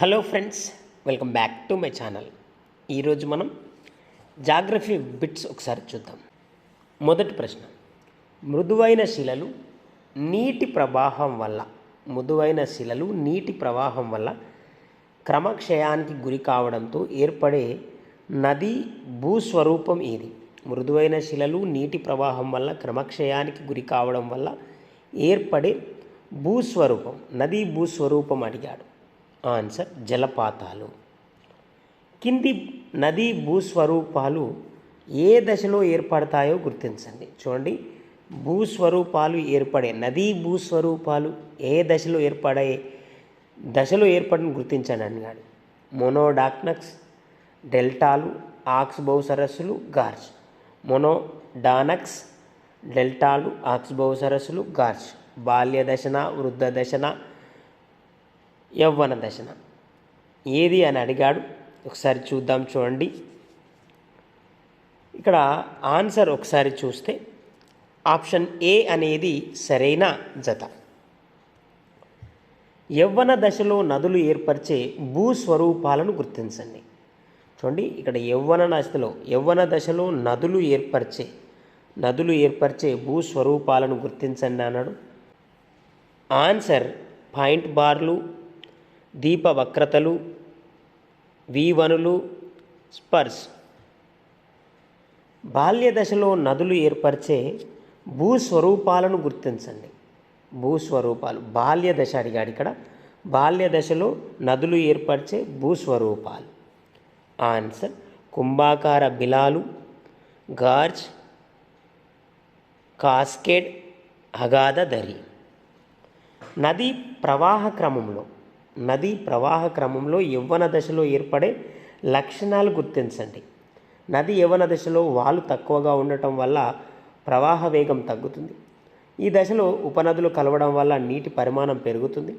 Hello friends welcome back to my channel. ఈరోజు మనం geography bits ఒకసారి చూద్దాం. మొదటి ప్రశ్న మృదువైన శిలలు నీటి ప్రవాహం వల్ల మృదువైన శిలలు నీటి ప్రవాహం వల్ల క్రమక్షయానికి గురి కావడంతో ఏర్పడే నది భూస్వరూపం ఏది? మృదువైన శిలలు నీటి ప్రవాహం వల్ల క్రమక్షయానికి గురి కావడం వల్ల ఏర్పడే భూస్వరూపం నదీ భూస్వరూపం అడిగాడు. ఆన్సర్ జలపాతాలు. కింది నదీ భూస్వరూపాలు ఏ దశలో ఏర్పడతాయో గుర్తించండి. చూడండి. భూస్వరూపాలు ఏర్పడే నదీ భూస్వరూపాలు ఏ దశలో ఏర్పడే దశలో ఏర్పడిన గుర్తించండి అన్నాడు మొనోడాక్నక్స్ డెల్టాలు ఆక్స్బౌ సరస్సులు గార్జ్. మొనోడానక్స్ డెల్టాలు ఆక్స్బౌ సరస్సులు గార్జ్. బాల్య దశన వృద్ధ దశన యవ్వన దశన. ఏది అని అడిగాడు. ఒకసారి చూద్దాం చూడండి. ఇక్కడ ఆన్సర్ ఒకసారి చూస్తే ఆప్షన్ ఏ అనేది సరైన జత. యవ్వన దశలో నదులు ఏర్పరిచే భూస్వరూపాలను గుర్తించండి. చూడండి ఇక్కడ యవ్వన దశలో యవ్వన దశలో నదులు ఏర్పరిచే నదులు ఏర్పరిచే భూస్వరూపాలను గుర్తించండి అన్నాడు. ఆన్సర్ పాయింట్ బార్లు దీపవక్రతలు వీవనులు స్పర్స్ బాల్య దశలో నదులు ఏర్పరిచే భూస్వరూపాలను గుర్తించండి. భూస్వరూపాలు. బాల్యదశ అడిగాడు ఇక్కడ. బాల్య దశలో నదులు ఏర్పరిచే భూస్వరూపాలు. ఆన్సర్ కుంభాకార బిలాలు గార్జ్ కాస్కేడ్ అగాధ దరి. నదీ ప్రవాహ క్రమంలో నదీ ప్రవాహ క్రమంలో యవ్వన దశలో ఏర్పడే లక్షణాలు గుర్తించండి. నది యవ్వన దశలో వాలు తక్కువగా ఉండటం వల్ల ప్రవాహ వేగం తగ్గుతుంది. ఈ దశలో ఉపనదులు కలవడం వల్ల నీటి పరిమాణం పెరుగుతుంది.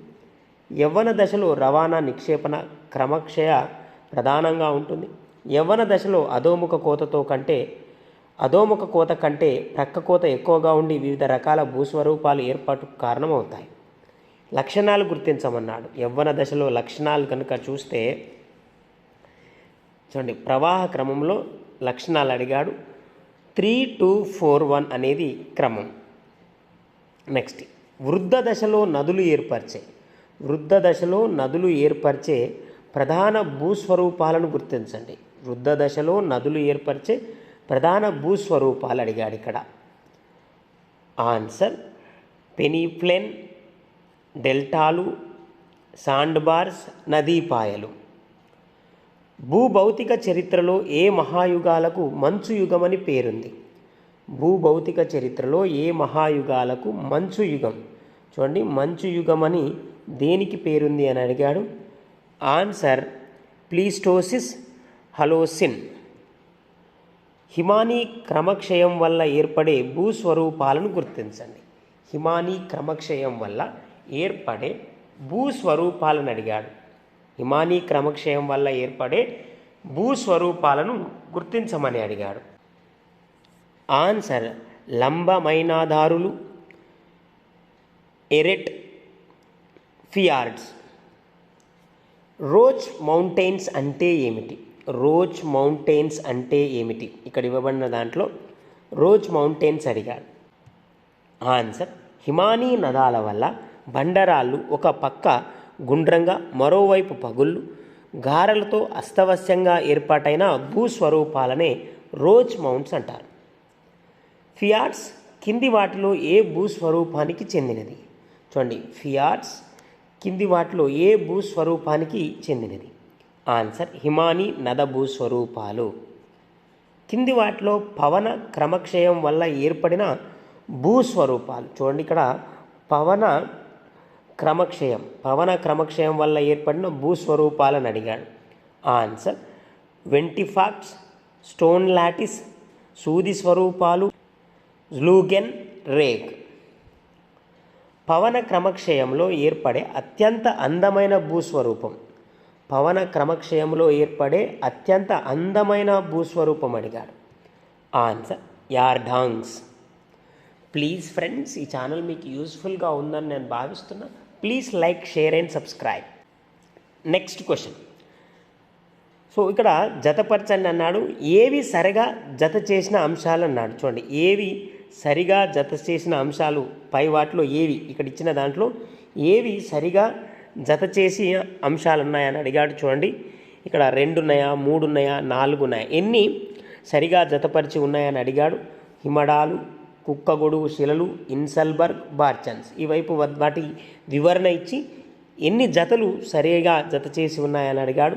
యవ్వన దశలో రవాణా నిక్షేపణ క్రమక్షయ ప్రధానంగా ఉంటుంది. యవ్వన దశలో అధోముఖ కోతతో కంటే అధోముఖ కోత కంటే ప్రక్క కోత ఎక్కువగా ఉండి వివిధ రకాల భూస్వరూపాలు ఏర్పాటుకు కారణమవుతాయి. లక్షణాలు గుర్తించమన్నాడు. యవ్వన దశలో లక్షణాలు కనుక చూస్తే చూడండి ప్రవాహ క్రమంలో లక్షణాలు అడిగాడు. త్రీ టూ ఫోర్ వన్ అనేది క్రమం. నెక్స్ట్ వృద్ధ దశలో నదులు ఏర్పరిచే వృద్ధ దశలో నదులు ఏర్పరిచే ప్రధాన భూస్వరూపాలను గుర్తించండి. వృద్ధ దశలో నదులు ఏర్పరిచే ప్రధాన భూస్వరూపాలు అడిగాడు ఇక్కడ. ఆన్సర్ పెనీప్లెన్ డెల్టాలు సాండ్బార్స్ నదీపాయలు. భూభౌతిక చరిత్రలో ఏ మహాయుగాలకు మంచు యుగమని పేరుంది? భూభౌతిక చరిత్రలో ఏ మహాయుగాలకు మంచు యుగం? చూడండి మంచు యుగమని దేనికి పేరుంది అని అడిగాడు? Answer pleistocene holocene. హిమానీ క్రమక్షయం వల్ల ఏర్పడే భూస్వరూపాలను గుర్తించండి. హిమానీ క్రమక్షయం వల్ల ఏర్పడే భూస్వరూపాలను అడిగాడు. హిమానీ క్రమక్షయం వల్ల ఏర్పడే భూస్వరూపాలను గుర్తించమని అడిగాడు. ఆన్సర్ లంబమైనాధారులు ఎరెట్ ఫియార్డ్స్. రోజ్ మౌంటైన్స్ అంటే ఏమిటి? రోజ్ మౌంటైన్స్ అంటే ఏమిటి? ఇక్కడ ఇవ్వబడిన దాంట్లో రోజ్ మౌంటైన్స్ అడిగాడు. ఆన్సర్ హిమానీ నదాల వల్ల బండరాళ్ళు ఒక పక్క గుండ్రంగా మరోవైపు పగుళ్ళు గారెలతో అస్తవస్యంగా ఏర్పాటైన భూస్వరూపాలనే రోజ్ మౌంట్స్ అంటారు. ఫియాట్స్ కింది వాటిలో ఏ భూస్వరూపానికి చెందినది? చూడండి ఫియాట్స్ కింది వాటిలో ఏ భూస్వరూపానికి చెందినది? ఆన్సర్ హిమానీ నద భూస్వరూపాలు. కింది వాటిలో పవన క్రమక్షయం వల్ల ఏర్పడిన భూస్వరూపాలు. చూడండి ఇక్కడ పవన క్రమక్షయం పవన క్రమక్షయం వల్ల ఏర్పడిన భూస్వరూపాలను అడిగాడు. ఆన్సర్ వెంటిఫాక్ట్స్ స్టోన్ లాటిస్ సూది స్వరూపాలు జ్లూగెన్ రేగ్ పవన క్రమక్షయంలో ఏర్పడే అత్యంత అందమైన భూస్వరూపం. పవన క్రమక్షయంలో ఏర్పడే అత్యంత అందమైన భూస్వరూపం అడిగాడు. ఆన్సర్ యార్డాంగ్స్ ప్లీజ్ ఫ్రెండ్స్ ఈ ఛానల్ మీకు యూస్ఫుల్గా ఉందని నేను భావిస్తున్నాను please like share and subscribe next question so ఇక్కడ జతపరచండి అన్నాడు. ఏవి సరిగా జత చేసిన అంశాలు అన్నాడు. చూడండి ఏవి సరిగా జత చేసిన అంశాలు పై వాటిలో ఏవి ఇక్కడ ఇచ్చిన దాంట్లో ఏవి సరిగా జత చేసి అంశాలు ఉన్నాయని అడిగాడు చూడండి. ఇక్కడ రెండు ఉన్నాయా మూడు ఉన్నాయా నాలుగు ఉన్నాయా ఎన్ని సరిగా జతపరిచి ఉన్నాయని అడిగాడు. హిమడాలు కుక్కగొడుగు శిలలు ఇన్సల్బర్గ్ బార్చన్స్. ఈ వైపు వద్- వాటి వివరణ ఇచ్చి ఎన్ని జతలు సరిగా జత చేసి ఉన్నాయని అడిగాడు.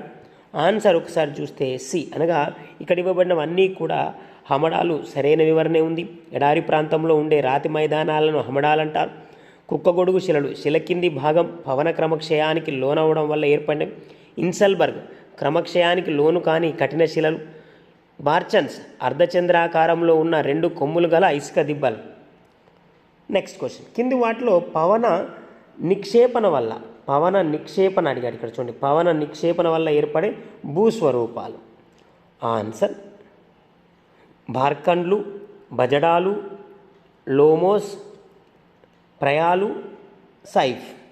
ఆన్సర్ ఒకసారి చూస్తే సి. అనగా ఇక్కడ ఇవ్వబడినవన్నీ కూడా హమడాలు సరైన వివరణే ఉంది. ఎడారి ప్రాంతంలో ఉండే రాతి మైదానాలను హమడాలంటారు. కుక్కగొడుగు శిలలు శిల కింది భాగం పవన క్రమక్షయానికి లోనవడం వల్ల ఏర్పడినవి. ఇన్సల్బర్గ్ క్రమక్షయానికి లోను కాని కఠిన శిలలు. బార్చన్స్ అర్ధచంద్రాకారంలో ఉన్న రెండు కొమ్ములు గల ఇసుక దిబ్బలు. నెక్స్ట్ క్వశ్చన్ కింది వాటిలో పవన నిక్షేపణ వల్ల పవన నిక్షేపణ అడిగాడు ఇక్కడ చూడండి. పవన నిక్షేపణ వల్ల ఏర్పడే భూస్వరూపాలు. ఆన్సర్ భార్కండ్లు బజడాలు లోమోస్ ప్రయాలు సైఫ్.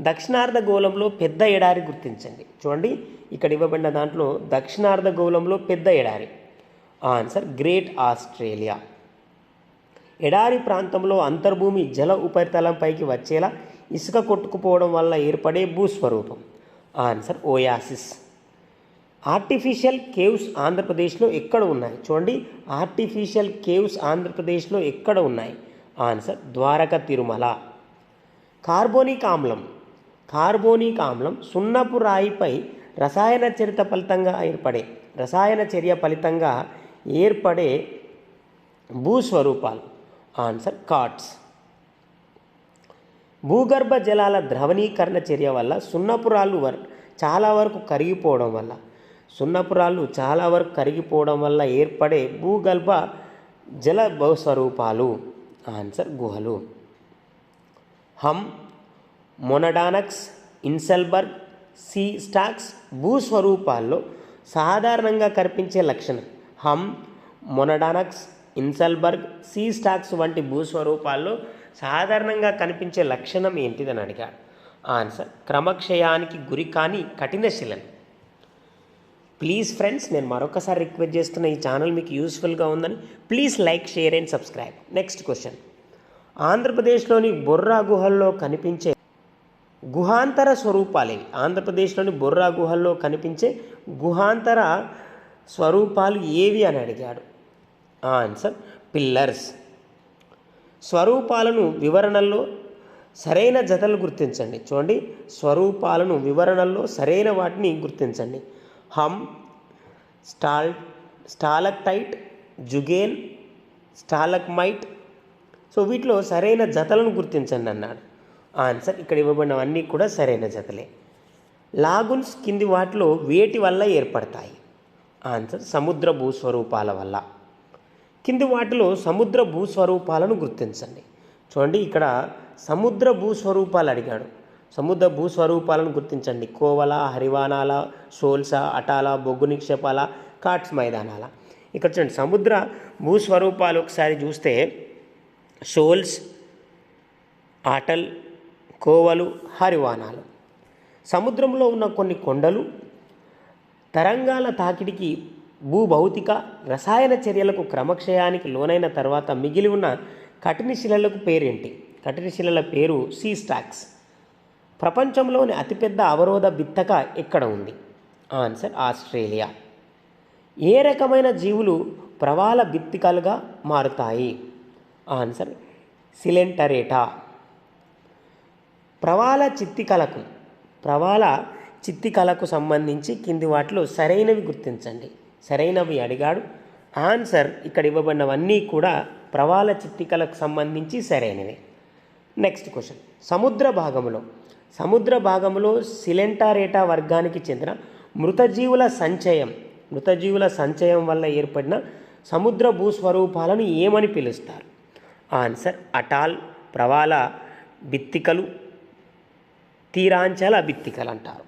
దక్షిణార్ధ గోళంలో పెద్ద ఎడారి గుర్తించండి. చూడండి ఇక్కడ ఇవ్వబడిన దాంట్లో దక్షిణార్ధ గోళంలో పెద్ద ఎడారి. ఆన్సర్ గ్రేట్ ఆస్ట్రేలియా ఎడారి ప్రాంతంలో అంతర్భూమి జల ఉపరితలంపైకి వచ్చేలా ఇసుక కొట్టుకుపోవడం వల్ల ఏర్పడే భూస్వరూపం. ఆన్సర్ ఓయాసిస్ ఆర్టిఫిషియల్ కేవ్స్ ఆంధ్రప్రదేశ్లో ఎక్కడ ఉన్నాయి? చూడండి ఆర్టిఫిషియల్ కేవ్స్ ఆంధ్రప్రదేశ్లో ఎక్కడ ఉన్నాయి? ఆన్సర్ ద్వారక తిరుమల కార్బోనిక్ ఆమ్లం. కార్బోనిక్ ఆమ్లం సున్నపు రాయిపై రసాయన చరిత ఫలితంగా ఏర్పడే రసాయన చర్య ఫలితంగా ఏర్పడే భూస్వరూపాలు. ఆన్సర్ కాట్స్ భూగర్భ జలాల ద్రవణీకరణ చర్య వల్ల సున్నపురాళ్ళు వర్ చాలా వరకు కరిగిపోవడం వల్ల సున్నపురాళ్ళు చాలా వరకు కరిగిపోవడం వల్ల ఏర్పడే భూగర్భ జల భూస్వరూపాలు ఆన్సర్ గుహలు. హమ్ మొనడానక్స్ ఇన్సెల్బర్గ్ సీ స్టాక్స్ భూస్వరూపాల్లో సాధారణంగా కనిపించే లక్షణం. హమ్ మొనడానక్స్ ఇన్సల్బర్గ్ సీ స్టాక్స్ వంటి భూస్వరూపాల్లో సాధారణంగా కనిపించే లక్షణం ఏంటిదని అడిగాడు. ఆన్సర్ క్రమక్షయానికి గురి కాని కఠిన శిలలు. ప్లీజ్ ఫ్రెండ్స్ నేను మరొకసారి రిక్వెస్ట్ చేస్తున్న ఈ ఛానల్ మీకు యూస్ఫుల్గా ఉందని please like share and subscribe. Next question. ఆంధ్రప్రదేశ్లోని బొర్రా గుహల్లో కనిపించే గుహాంతర స్వరూపాలేవి ఆంధ్రప్రదేశ్లోని బొర్రా గుహల్లో కనిపించే గుహాంతర స్వరూపాలు ఏవి అని అడిగాడు. Answer pillars. స్వరూపాలను వివరణల్లో సరైన జతలు గుర్తించండి. చూడండి స్వరూపాలను వివరణల్లో సరైన వాటిని గుర్తించండి. హమ్ స్టాల్ స్టాలక్టైట్ జుగేన్ స్టాలక్మైట్. సో వీటిలో సరైన జతలను గుర్తించండి అన్నాడు. ఆన్సర్ ఇక్కడ ఇవ్వబడినవన్నీ కూడా సరైన జతలే. లాగున్స్ కింది వాటిలో వేటి వల్ల ఏర్పడతాయి? ఆన్సర్ సముద్ర భూస్వరూపాల వల్ల. కింది వాటిలో సముద్ర భూస్వరూపాలను గుర్తించండి. చూడండి ఇక్కడ సముద్ర భూస్వరూపాలు అడిగాడు. సముద్ర భూస్వరూపాలను గుర్తించండి. కోవల హరివానాల సోల్స అటాల బొగ్గు నిక్షేపాల కాట్స్ మైదానాల. ఇక్కడ చూడండి సముద్ర భూస్వరూపాలు ఒకసారి చూస్తే షోల్స్ ఆటల్ కోవలు హరివానాలు. సముద్రంలో ఉన్న కొన్ని కొండలు తరంగాల తాకిడికి భూభౌతిక రసాయన చర్యలకు క్రమక్షయానికి లోనైన తర్వాత మిగిలి ఉన్న కఠిన శిలలకు పేరేంటి? కఠిన శిలల పేరు సీ స్టాక్స్. ప్రపంచంలోని అతిపెద్ద అవరోధ బిత్తక ఎక్కడ ఉంది? Answer Australia. ఏ రకమైన జీవులు ప్రవాల బిత్తికలుగా మారుతాయి? ఆన్సర్ సిలెంటరేటా ప్రవాల చిత్తికలకు ప్రవాల చిత్తికలకు సంబంధించి కింది వాటిలో సరైనవి గుర్తించండి. సరైనవి అడిగాడు. ఆన్సర్ ఇక్కడ ఇవ్వబడినవన్నీ కూడా ప్రవాల చిత్తికలకు సంబంధించి సరైనవి. Next question. సముద్ర భాగంలో సముద్ర భాగంలో సిలెంటారేటా వర్గానికి చెందిన మృతజీవుల సంచయం మృతజీవుల సంచయం వల్ల ఏర్పడిన సముద్ర భూస్వరూపాలను ఏమని పిలుస్తారు? ఆన్సర్ అటాల్ ప్రవాల బిత్తికలు తీరాంచల బిత్తికలు అంటారు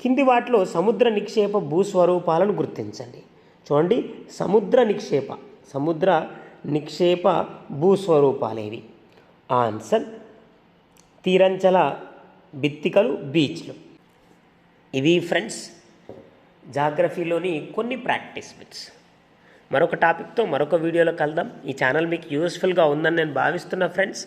కింది వాటిలో సముద్ర నిక్షేప భూస్వరూపాలను గుర్తించండి. చూడండి సముద్ర నిక్షేప సముద్ర నిక్షేప భూస్వరూపాలేవి. ఆన్సర్ తీరంచల బిత్తికలు బీచ్లు. ఇవి ఫ్రెండ్స్ జాగ్రఫీలోని కొన్ని ప్రాక్టీస్ బిట్స్. మరొక టాపిక్తో మరొక వీడియోలో కలుద్దాం. ఈ ఛానల్ మీకు యూస్ఫుల్గా ఉందని నేను భావిస్తున్నా ఫ్రెండ్స్